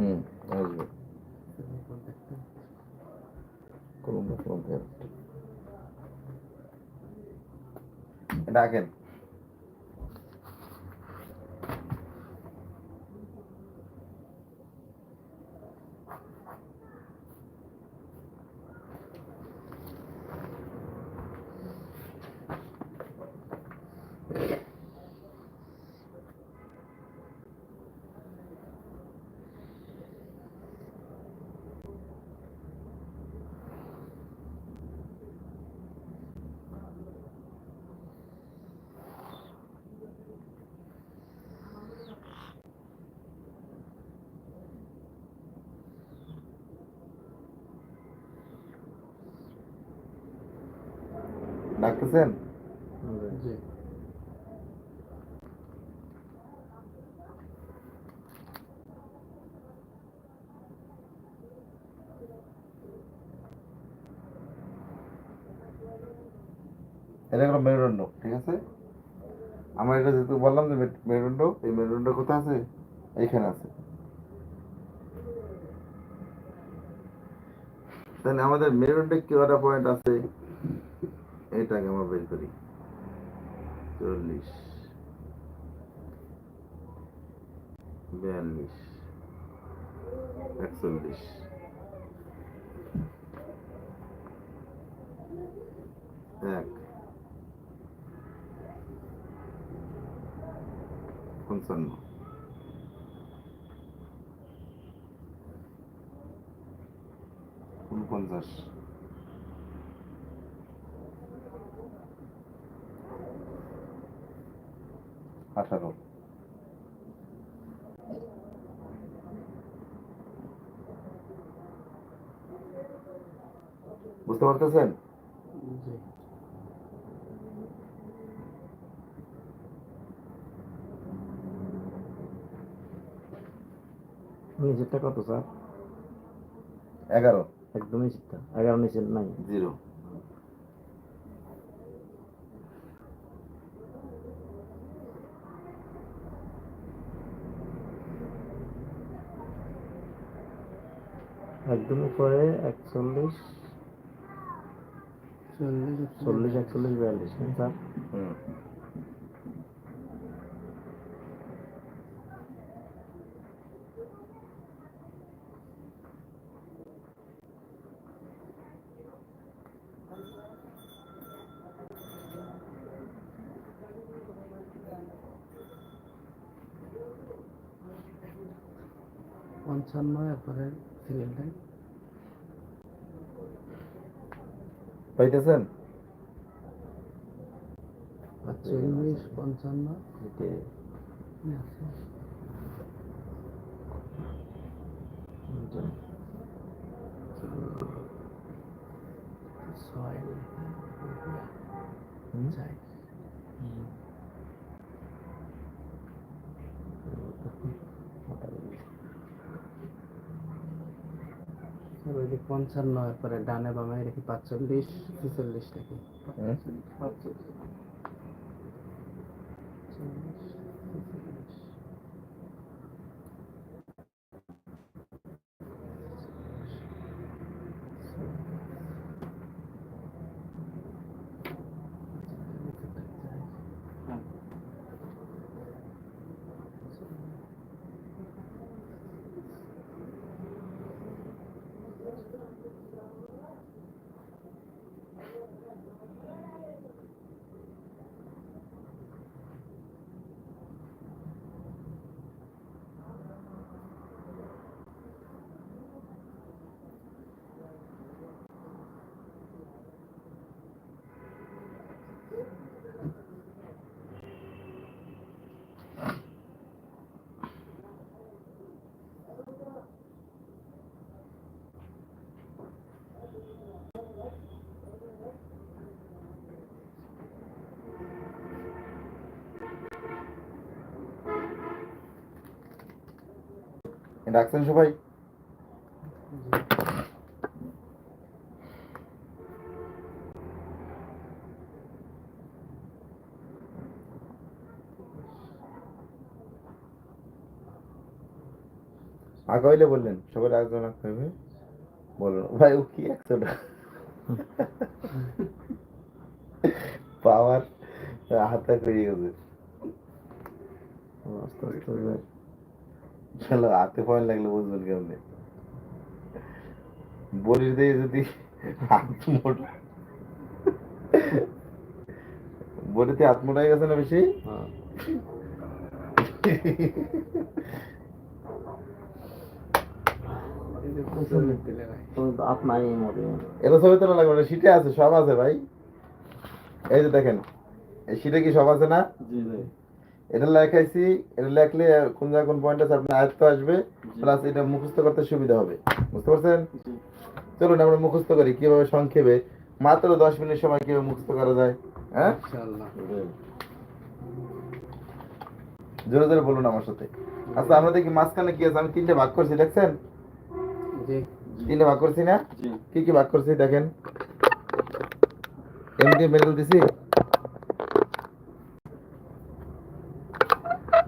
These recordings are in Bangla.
হুম আসবে। কলম্বো ডাকেন ডাকতেছেন? এটা হলো মেরুদণ্ড ঠিক আছে? আমার এটা যেহেতু বললাম যে মেরুদণ্ড এই মেরুদণ্ড কোথায় আছে? এইখানে আছে। তাহলে আমাদের মেরুদণ্ডে কি কটা পয়েন্ট আছে? এটাকে আমরা বের করি। চল্লিশ। বিয়াল্লিশ। একচল্লিশ। এক। পঞ্চান্ন। উনপঞ্চাশ। আঠারো বুঝতে পারতেছেন? নিচেরটা কত স্যার? এগারো। একদমই নিচেরটা এগারো নিচের নাই। জিরো। একদম উপরে একচল্লিশ চল্লিশ একচল্লিশ বিয়াল্লিশ না স্যার। হুম। পঞ্চান্ন এরপরে পাইতেছেন? চল্লিশ পঞ্চান্ন। এতে ছয় চার ওই যে পঞ্চান্ন এরপরে ডানে বামে রেখে পাঁচচল্লিশ ছেচল্লিশ রেখে ডাকছেন সবাই? আঁকা হইলে বললেন সবার একজন আঁকা হইবে বলুন, ভাই, ও কি একশো পাওয়ার হাতে পেয়ে গেছে। চলো হাতে পয়েন্ট লাগলে বুঝবেন কেমনে। বলির দিয়ে যদি হাত মোট বলিতে হাত মোটা গেছে না বেশি? হ্যাঁ। এটা ছবি তোলা লাগবে না সিটে আছে সব আছে ভাই। এই যে দেখেন এই সিটে কি সব আছে না? জি ভাই। এটা লেখাইছি এটা লেখলে কোন জায়গায় কোন পয়েন্ট আছে আপনার আয়ত্ত আসবে প্লাস এটা মুখস্থ করতে সুবিধা হবে। বুঝতে পারছেন? চলুন আমরা মুখস্থ করি কীভাবে সংক্ষেপে মাত্র দশ মিনিট সময় কীভাবে মুখস্থ করা যায় হ্যাঁ? জোরে জোরে বলুন আমার সাথে। আচ্ছা আমরা দেখি মাঝখানে কি আছে আমি তিনটে ভাগ করছি দেখছেন? তিনটে ভাগ করছি না? কি কি ভাগ করছি দেখেন। এম দিয়ে মেডেল দিছি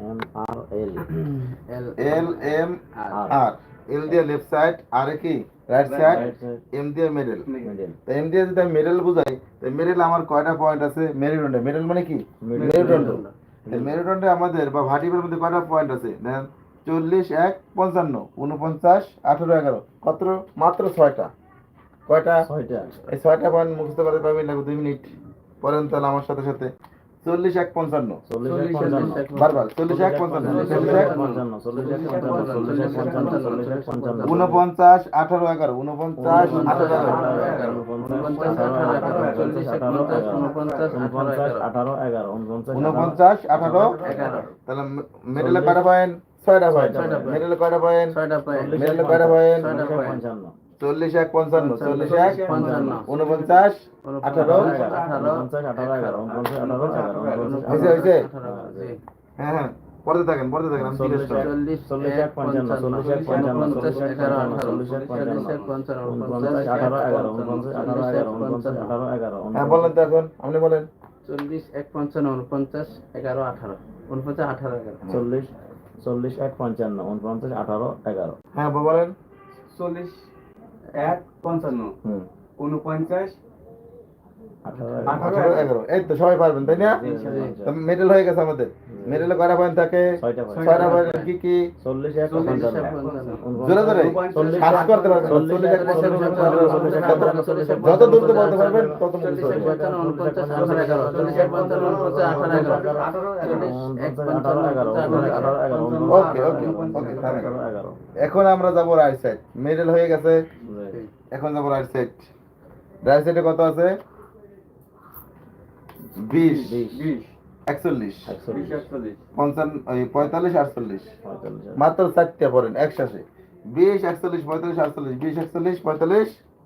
এম আর এল এল এম আর এল দিয়ে লেফট সাইড আর কি? রাইট সাইড এম দিয়ে মেডেল এম দিয়ে যদি আমি মেডেল বুঝাই তো মেডেল আমার কয়টা পয়েন্ট আছে? মেরুদণ্ডে মেডেল মানে কি? মেরুদণ্ড মেরুদণ্ডে আমাদের বা ভাটিপের মধ্যে কয়টা পয়েন্ট আছে? দেখেন চল্লিশ এক পঞ্চান্ন উনপঞ্চাশ আঠারো এগারো। কত? মাত্র ছয়টা। কয়টা? ছয়টা। এই ছয়টা পয়েন্ট মুখস্থ করতে পারবেন লাগবে দুই মিনিট। পড়েন তাহলে আমার সাথে সাথে। চল্লিশ এক পঞ্চান্ন। চল্লিশ এক পঞ্চান্ন। উনপঞ্চাশ আঠারো এগারো উনপঞ্চাশ আঠারো এগারো উনপঞ্চাশ আঠারো তাহলে মেডেলে কয়টা পয়েন্ট ছয়টা পয়েন্ট মেডেলে কয়টা পয়েন্ট মেডেলে কয়টা পয়েন্ট পঞ্চান্ন চল্লিশ এক পঞ্চান্ন চল্লিশ এক পঞ্চান্ন। উনপঞ্চাশ আঠারো হয়েছে, হয়েছে? হ্যাঁ হ্যাঁ পড়তে থাকেন পড়তে থাকেন আমি জিজ্ঞেস করি। চল্লিশ চল্লিশ এক পঞ্চান্ন চল্লিশ এক পঞ্চান্ন চল্লিশ এক পঞ্চান্ন চল্লিশ এক চল্লিশ এক পঞ্চান্ন পঞ্চান্ন উনপঞ্চাশ আঠারো এগারো উনপঞ্চাশ আঠারো এগারো উনপঞ্চাশ আঠারো এগারো হ্যাঁ বলেন তো এখন আপনি বলেন চল্লিশ এক পঞ্চান্ন উনপঞ্চাশ এগারো আঠারো উনপঞ্চাশ আঠারো এগারো চল্লিশ চল্লিশ এক পঞ্চান্ন উনপঞ্চাশ আঠারো এগারো হ্যাঁ বলেন চল্লিশ এক পঞ্চান্ন। উনপঞ্চাশ আঠারো এগারো। এই তো সবাই পারবেন তাই না? মেডেল হয়ে গেছে আমাদের। মেরেলে কয়টা পয়েন্ট থাকে ছয়টা পয়েন্ট কি কি চল্লিশ এক জোরে জোরে কাজ করতে পারবেন যত দ্রুত বলতে পারবেন তত ওকে ওকে এখন আমরা যাব রাইট সাইড মেডেল হয়ে গেছে এখন যাব রাইট সাইড রাইট সাইডে কত আছে বিশ বিশ একচল্লিশ। পঞ্চান্ন পঁয়তাল্লিশ আটচল্লিশ। মাত্র চারটে পড়েন একসাথে বিশ একচল্লিশ পঁয়তাল্লিশ আটচল্লিশ। বিশ একচল্লিশ পঁয়তাল্লিশ।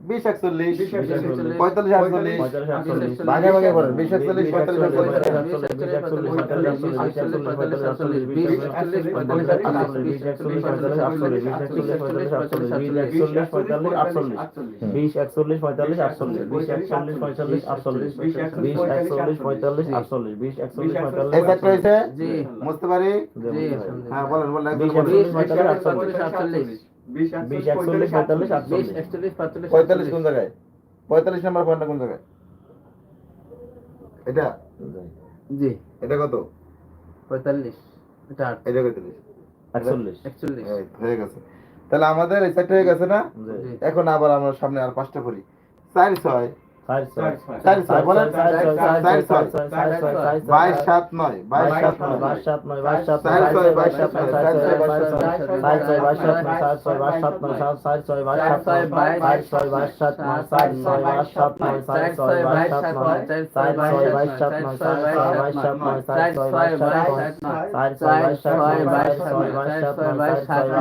বিশ একচল্লিশ পঁয়তাল্লিশ আটচল্লিশ বিশ একচল্লিশ পঁয়তাল্লিশ একচল্লিশ পঁয়তাল্লিশ আটচল্লিশ বিশ একচল্লিশ পঁয়তাল্লিশ আটচল্লিশ বিশ একচল্লিশ পঁয়তাল্লিশ আটচল্লিশ বিশ একচল্লিশ পঁয়তাল্লিশ বলেন বলেন পঁয়তাল্লিশ আটচল্লিশ বিশ একচল্লিশ পঁয়তাল্লিশ আটচল্লিশ একচল্লিশ পাঁচচল্লিশ পঁয়তাল্লিশ কোন জায়গায়? পঁয়তাল্লিশ নাম্বার পয়েন্টটা কোন জায়গায়? এটা? জি। এটা কত? পঁয়তাল্লিশ এটা আট। এটা পঁয়তাল্লিশ। একচল্লিশ। একচল্লিশ। হয়ে গেছে। তাহলে আমাদের এই হয়ে গেছে না? এখন আবার আমরা সামনে আর পাঁচটা করি। চার ছয় বাইশ সাত নয় বাইশ সাত নয় বাইশ সাত নয় বাইশ সাত নয় বাইশ সাত নয় বাইশ ছয় বাইশ সাত নয় সাত ছয় বাইশ সাত নয় সাত সাত ছয় বাইশ সাত নয় বাইশ ছয় বাইশ সাত নয় সাত নয় বাইশ সাত নয় সাত ছয় বাইশ সাত নয় সাত ছয় বাইশ সাত নয় সাত ছয় বাইশ সাত নয় সাত ছয় বাইশ সাত নয় সাত ছয় বাইশ সাত নয় বাইশ ছয় বাইশ সাত নয় বাইশ সাত নয়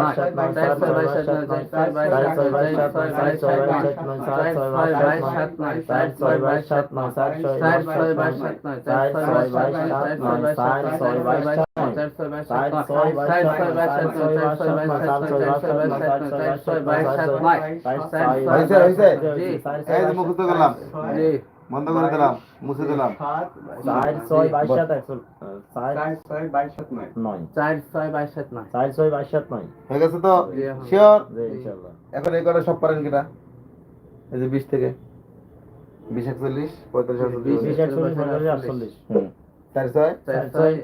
সাত নয় সাত ছয় বাইশ সাত নয় সাত ছয় বাইশ সাত নয় সাত ছয় বাইশ সাত নয় সাত ছয় বাইশ সাত নয় সাত চার ছয় বাইশ সাত নয় চার ছয় সাত ছয় বাইশ সাত নয় চার ছয় বাইশ সাত নয় চার ছয় বাইশ সাত মুখস্থ করলাম বন্ধ করে দিলাম মুছে দিলাম চার ছয় বাইশ সাত একশো চার চার ছয় বাইশ সাত নয় নয় চার ছয় বাইশ সাত নয় চার ছয় বাইশ সাত নয় হয়ে গেছে তো। শিওর এখন এই করে সব পারেন কিনা এই যে বিশ থেকে বিশ একচল্লিশ পঁয়তাল্লিশ আটচল্লিশ। বিশ একচল্লিশ পঁয়তাল্লিশ আটচল্লিশ। হুম। চার ছয় চার ছয়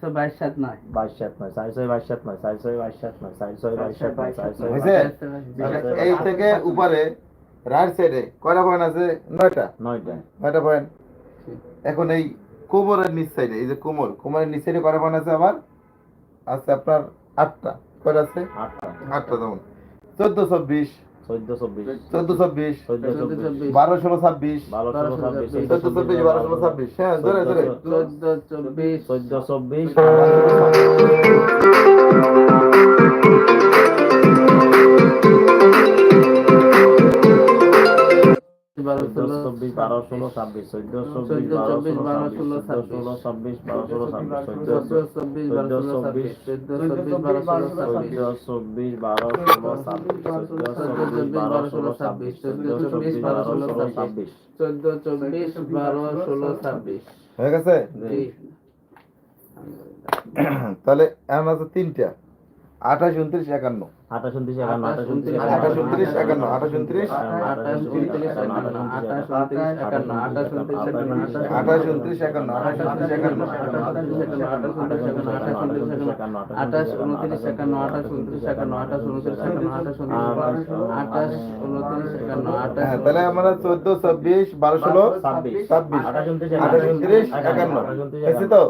চার বাইশ সাত নয়। বাইশ সাত নয়। চার বাইশ সাত নয়। চার বাইশ সাত নয়। চার বাইশ সাত নয়। চার ছয় হয়েছে? তাহলে এই থেকে উপরে রাইট সাইডে কয়টা পয়েন্ট আছে? নয়টা? নয়টা। নয়টা পয়েন্ট এখন এই কোমরের নিচ সাইডে এই যে কোমর কোমরের নিচ সাইডে কয়টা পয়েন্ট আছে আবার? আছে আপনার আটটা। কয়টা আছে? আটটা। আটটা যেমন। চোদ্দ চব্বিশ চোদ্দ চব্বিশ। চোদ্দ চব্বিশ। বারো ষোলো ছাব্বিশ। বারো ষোলো ছাব্বিশ। চোদ্দ চব্বিশ বারো ষোলো ছাব্বিশ। হ্যাঁ ধরে ধরে। চোদ্দ চব্বিশ। চোদ্দ চব্বিশ। চব্বিশ বারো ষোলো ছাব্বিশ চোদ্দ চব্বিশ বারো ষোলো ষোলো ছাব্বিশ বারো ষোলো ছাব্বিশ চব্বিশ বারো ষোলো চব্বিশ বারো ষোলো ছাব্বিশ চব্বিশ বারো ষোলো ছাব্বিশ চব্বিশ বারো ষোলো ছাব্বিশ চোদ্দ চব্বিশ বারো ষোলো ছাব্বিশ হয়ে গেছে? তাহলে এখন আছে তিনটা। আঠাশ উনত্রিশ একান্ন আঠাশ উনত্রিশ একান্ন আঠাশ উনত্রিশ আঠাশ উনত্রিশ একান্ন আঠাশ উনত্রিশ আঠাশ উনত্রিশ একান্ন আঠাশ উনত্রিশ একান্ন আঠাশ উনত্রিশ একান্ন আঠাশ উনত্রিশ একান্ন আঠাশ উনত্রিশ একান্ন আঠাশ উনত্রিশ একান্ন আঠাশ উনত্রিশ একান্ন আঠাশ উনত্রিশ একান্ন আঠাশ উনত্রিশ একান্ন আঠাশ হ্যাঁ তাহলে আমরা চোদ্দ ছাব্বিশ বারো ষোলো ছাব্বিশ ছাব্বিশ আঠাশ উনত্রিশ একান্ন তো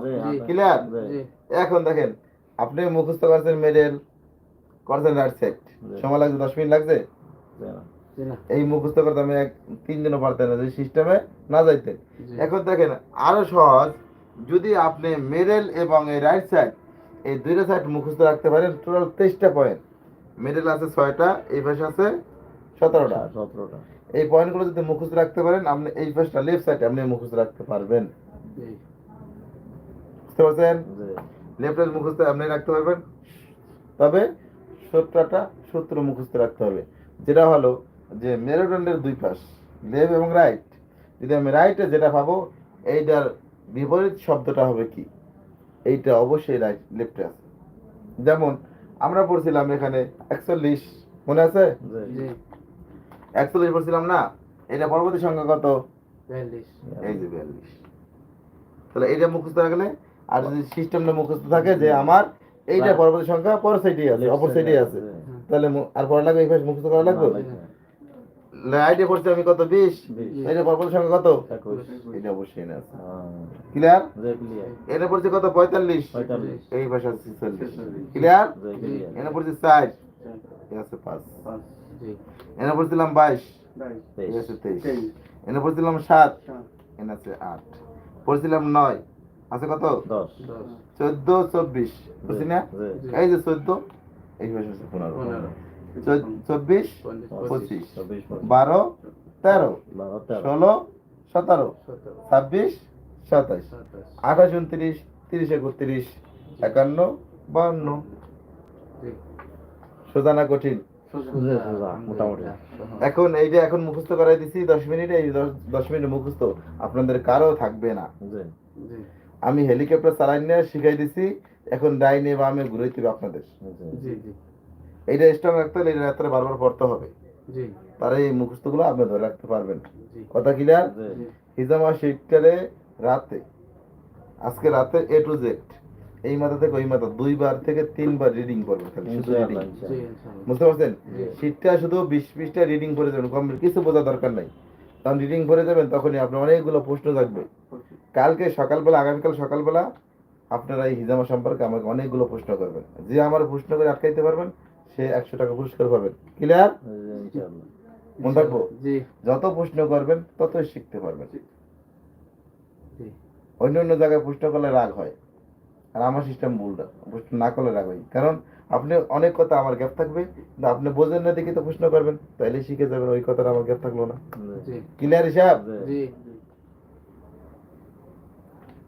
ক্লিয়ার এখন দেখেন আপনি মুখস্থ করছেন মেডেল করছেন রাইট সাইড সময় লাগছে দশ মিনিট লাগছে? এই মুখস্থ করতে আমি এক তিন দিনও পারতেন না যে সিস্টেমে না যাইতেন। জি। এখন দেখেন আরও সহজ যদি আপনি মেডেল এবং এই রাইট সাইড এই দুইটা সাইড মুখস্থ রাখতে পারেন টোটাল তেইশটা পয়েন্ট মেডেল আছে ছয়টা এই পাশে আছে সতেরোটা। সতেরোটা। এই পয়েন্টগুলো যদি মুখস্থ রাখতে পারেন আপনি এই পাশটা লেফট সাইড আপনি মুখস্থ রাখতে পারবেন। বুঝতে পারছেন? জি। লেফট মুখস্থ আপনি রাখতে পারবেন। তবে সূত্রটা সূত্র মুখস্থ রাখতে হবে। যেটা হলো যে মেরুদণ্ডের দুই পাশ লেফট এবং রাইট। যদি আমি রাইটে যেটা পাবো এইটার বিপরীত শব্দটা হবে কি? এইটা অবশ্যই রাইট লেফটে আছে। যেমন আমরা পড়ছিলাম এখানে একচল্লিশ মনে আছে? একচল্লিশ পড়ছিলাম না? এটা পরবর্তী সংখ্যা কত? বিয়াল্লিশ। এই যে বিয়াল্লিশ। তাহলে এইটা মুখস্থ রাখলে আর যদি সিস্টেমটা মুখস্থ থাকে যে আমার এইটা পরবর্তী সংখ্যা পর সাইডে আছে অপর সাইডে আছে। তাহলে আর পড়া লাগবে এই পাশে মুখস্থ করা লাগবে? লাইটে পড়ছে আমি কত বিশ? এটা পরবর্তী সংখ্যা কত? এটা অবশ্যই না আছে হ্যাঁ, ক্লিয়ার এটা পড়ছে কত পঁয়তাল্লিশ? এই আছে ছিচল্লিশ। ক্লিয়ার এনে পড়ছে ষাট। আছে পাঁচ। এনে পড়ছিলাম বাইশ। তেইশ। এনে পড়ছিলাম সাত। এনে আছে আট। পড়ছিলাম নয়। আছে কত? চোদ্দ চব্বিশ। বুঝছি না? এই যে চোদ্দ এই পাশে আছে পনেরো। চব্বিশ পঁচিশ। বারো তেরো। ষোলো সতেরো। ছাব্বিশ সাতাশ আঠাশ উনত্রিশ তিরিশ একত্রিশ একান্ন বাহান্ন। জি। সোজা না কঠিন? মোটামুটি। এখন এই যে এখন মুখস্থ করাই দিছি দশ মিনিটে এই দশ দশ মিনিট মুখস্থ। আপনাদের কারও থাকবে না। জি। জি। আমি হেলিকপ্টার চালাই নিয়ে শিখাই দিছি এখন ডাইনে বামে ঘুরাইতে হবে আপনাদের। জি জি। জি এইটা স্ট্রং রাখতে হলে এটা রাত্রে বারবার পড়তে হবে। জি। তারা এই মুখস্থগুলো আপনি ধরে রাখতে পারবেন। কথা ক্লিয়ার জি। হিজামা শীতকালে রাতে আজকে রাতে এ টু জেড এই মাথা থেকে ওই মাথা দুইবার থেকে তিনবার রিডিং করবেন শুধু রিডিং বুঝতে পারছেন। শীতটা শুধু বিশ পৃষ্ঠা রিডিং করে দেবেন কম কিছু বোঝা দরকার নাই। তখন রিডিং ভরে দেবেন তখনই আপনার অনেকগুলো প্রশ্ন থাকবে। কালকে সকালবেলা আগামীকাল সকালবেলা আপনারা এই হিজামা সম্পর্কে আমাকে অনেকগুলো প্রশ্ন করবেন। যে আমার প্রশ্ন করে আটকাইতে পারবেন সে একশো টাকা পুরস্কার পাবেন। ক্লিয়ার মনে থাকব যত প্রশ্ন করবেন ততই শিখতে পারবেন। অন্য অন্য জায়গায় প্রশ্ন করলে রাগ হয়। আর আমার সিস্টেম ভুলটা প্রশ্ন না করলে রাগ হয়। কারণ আপনি অনেক কথা আমার গ্যাপ থাকবে কিন্তু আপনি বোঝেন না দেখে তো প্রশ্ন করবেন তাইলে শিখে যাবেন ওই কথাটা আমার গ্যাপ থাকল না। ক্লিয়ার হিসাব?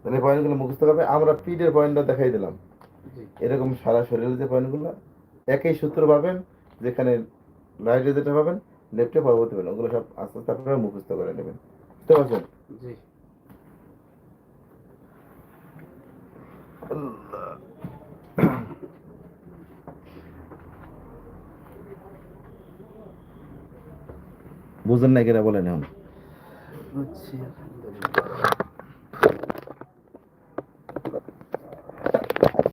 তাহলে পয়েন্টগুলো মুখস্থ করবে আমরা পিডের পয়েন্টটা দেখাই দিলাম। এরকম সারা শরীরের যে পয়েন্টগুলো একই সূত্র পাবেন যেখানে রাইটে যেটা পাবেন লেফটে পরবর্তী পাবেন ওগুলো সব আস্তে আস্তে আপনারা মুখস্থ করে নেবেন। বুঝতে পারছেন? জি। বুঝেন না কেরা বলেন এখন। বুঝছি